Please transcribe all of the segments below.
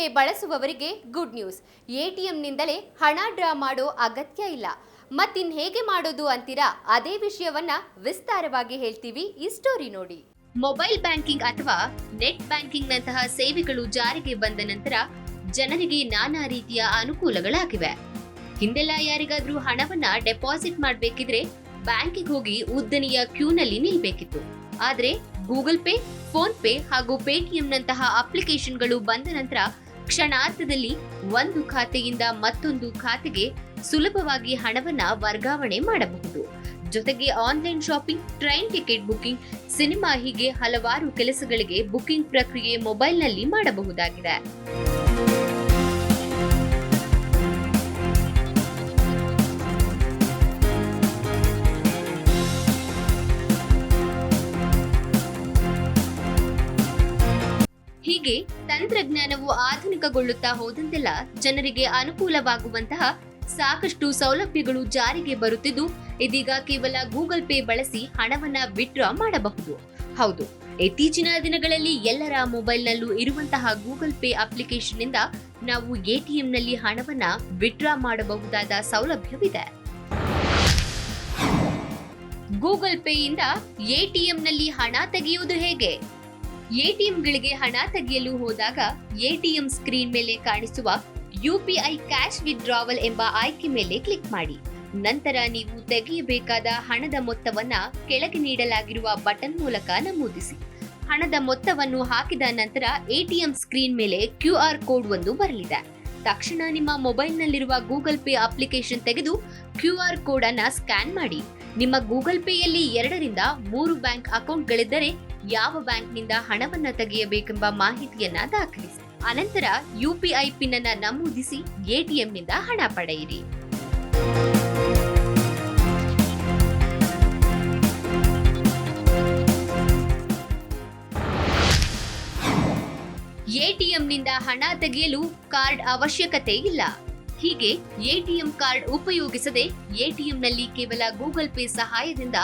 Pay ಬಳಸುವವರಿಗೆ good news. ಎಟಿಎಂನಿಂದಲೇ ಹಣ ಡ್ರಾ ಮಾಡೋ ಅಗತ್ಯ ಇಲ್ಲ. ಮತ್ತಿನ್ ಹೇಗೆ ಮಾಡೋದು ಅಂತೀರಾ? ಅದೇ ವಿಷಯವನ್ನ ವಿಸ್ತಾರವಾಗಿ ಹೇಳ್ತೀವಿ ಈ ಸ್ಟೋರಿ ನೋಡಿ. ಮೊಬೈಲ್ ಬ್ಯಾಂಕಿಂಗ್ ಅಥವಾ ನೆಟ್ ಬ್ಯಾಂಕಿಂಗ್ ನಂತಹ ಸೇವೆಗಳು ಜಾರಿಗೆ ಬಂದ ನಂತರ ಜನರಿಗೆ ನಾನಾ ರೀತಿಯ ಅನುಕೂಲಗಳಾಗಿವೆ. ಹಿಂದೆಲ್ಲ ಯಾರಿಗಾದ್ರೂ ಹಣವನ್ನ ಡೆಪಾಸಿಟ್ ಮಾಡಬೇಕಿದ್ರೆ ಬ್ಯಾಂಕಿಗೆ ಹೋಗಿ ಉದ್ದನೆಯ ಕ್ಯೂನಲ್ಲಿ ನಿಲ್ಬೇಕಿತ್ತು. ಆದ್ರೆ ಗೂಗಲ್ ಪೇ, ಫೋನ್ ಪೇ ಹಾಗೂ ಪೇಟಿಎಂನಂತಹ ಅಪ್ಲಿಕೇಶನ್ಗಳು ಬಂದ ನಂತರ ಕ್ಷಣಾರ್ಧದಲ್ಲಿ ಒಂದು ಖಾತೆಯಿಂದ ಮತ್ತೊಂದು ಖಾತೆಗೆ ಸುಲಭವಾಗಿ ಹಣವನ್ನ ವರ್ಗಾವಣೆ ಮಾಡಬಹುದು. ಜೊತೆಗೆ online shopping, train ticket booking, cinema ಹೀಗೆ ಹಲವಾರು ಕೆಲಸಗಳಿಗೆ ಬುಕಿಂಗ್ ಪ್ರಕ್ರಿಯೆ ಮೊಬೈಲ್ನಲ್ಲಿ ಮಾಡಬಹುದಾಗಿದೆ. ಹೀಗೆ ತಂತ್ರಜ್ಞಾನವು ಆಧುನಿಕಗೊಳ್ಳುತ್ತಾ ಹೋದಂತೆಲ್ಲ ಜನರಿಗೆ ಅನುಕೂಲವಾಗುವಂತಹ ಸಾಕಷ್ಟು ಸೌಲಭ್ಯಗಳು ಜಾರಿಗೆ ಬರುತ್ತಿದ್ದು, ಇದೀಗ ಕೇವಲ ಗೂಗಲ್ ಪೇ ಬಳಸಿ ಹಣವನ್ನ ವಿಡ್ರಾ ಮಾಡಬಹುದು. ಹೌದು, ಇತ್ತೀಚಿನ ದಿನಗಳಲ್ಲಿ ಎಲ್ಲರ ಮೊಬೈಲ್ನಲ್ಲೂ ಇರುವಂತಹ ಗೂಗಲ್ ಪೇ ಅಪ್ಲಿಕೇಶನ್ ಇಂದ ನಾವು ಎಟಿಎಂನಲ್ಲಿ ಹಣವನ್ನ ವಿಡ್ರಾ ಮಾಡಬಹುದಾದ ಸೌಲಭ್ಯವಿದೆ. ಗೂಗಲ್ ಪೇಯಿಂದ ಎಟಿಎಂನಲ್ಲಿ ಹಣ ತೆಗೆಯುವುದು ಹೇಗೆ? ಎಟಿಎಂಗಳಿಗೆ ಹಣ ತೆಗೆಯಲು ಹೋದಾಗ ಎಟಿಎಂ ಸ್ಕ್ರೀನ್ ಮೇಲೆ ಕಾಣಿಸುವ ಯುಪಿಐ ಕ್ಯಾಶ್ ವಿಡ್ರಾವಲ್ ಎಂಬ ಆಯ್ಕೆ ಮೇಲೆ ಕ್ಲಿಕ್ ಮಾಡಿ. ನಂತರ ನೀವು ತೆಗೆಯಬೇಕಾದ ಹಣದ ಮೊತ್ತವನ್ನ ಕೆಳಗೆ ನೀಡಲಾಗಿರುವ ಬಟನ್ ಮೂಲಕ ನಮೂದಿಸಿ. ಹಣದ ಮೊತ್ತವನ್ನು ಹಾಕಿದ ನಂತರ ಎಟಿಎಂ ಸ್ಕ್ರೀನ್ ಮೇಲೆ ಕ್ಯೂ ಆರ್ ಕೋಡ್ ಒಂದು ಬರಲಿದೆ. ತಕ್ಷಣ ನಿಮ್ಮ ಮೊಬೈಲ್ನಲ್ಲಿರುವ ಗೂಗಲ್ ಪೇ ಅಪ್ಲಿಕೇಶನ್ ತೆಗೆದು ಕ್ಯೂ ಆರ್ ಕೋಡ್ ಅನ್ನ ಸ್ಕ್ಯಾನ್ ಮಾಡಿ. ನಿಮ್ಮ ಗೂಗಲ್ ಪೇಯಲ್ಲಿ ಎರಡರಿಂದ ಮೂರು ಬ್ಯಾಂಕ್ ಅಕೌಂಟ್ಗಳಿದ್ದರೆ ಯಾವ ಬ್ಯಾಂಕ್ನಿಂದ ಹಣವನ್ನ ತೆಗೆಯಬೇಕೆಂಬ ಮಾಹಿತಿಯನ್ನ ದಾಖಲಿಸಿ. ಅನಂತರ ಯುಪಿಐ ಪಿನ್ ಅನ್ನ ನಮೂದಿಸಿ ಎಟಿಎಂನಿಂದ ಹಣ ಪಡೆಯಿರಿ. ಎಟಿಎಂನಿಂದ ಹಣ ತೆಗೆಯಲು ಕಾರ್ಡ್ ಅವಶ್ಯಕತೆ ಇಲ್ಲ. ಹೀಗೆ ಎಟಿಎಂ ಕಾರ್ಡ್ ಉಪಯೋಗಿಸದೆ ಎಟಿಎಂನಲ್ಲಿ ಕೇವಲ ಗೂಗಲ್ ಪೇ ಸಹಾಯದಿಂದ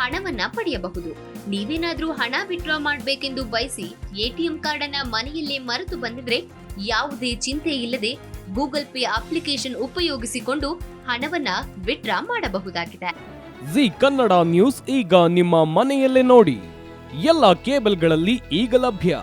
ಹಣವನ್ನ ಪಡೆಯಬಹುದು. ನೀವೇನಾದ್ರೂ ಹಣ ವಿಡ್ರಾ ಮಾಡಬೇಕೆಂದು ಬಯಸಿ ಎಟಿಎಂ ಕಾರ್ಡ್ ಅನ್ನ ಮನೆಯಲ್ಲೇ ಮರೆತು ಬಂದಿದ್ರೆ ಯಾವುದೇ ಚಿಂತೆ ಇಲ್ಲದೆ ಗೂಗಲ್ ಪೇ ಅಪ್ಲಿಕೇಶನ್ ಉಪಯೋಗಿಸಿಕೊಂಡು ಹಣವನ್ನ ವಿಡ್ರಾ ಮಾಡಬಹುದಾಗಿದೆ. ಜಿ ಕನ್ನಡ ನ್ಯೂಸ್ ಈಗ ನಿಮ್ಮ ಮನೆಯಲ್ಲೇ ನೋಡಿ. ಎಲ್ಲ ಕೇಬಲ್ಗಳಲ್ಲಿ ಈಗ ಲಭ್ಯ.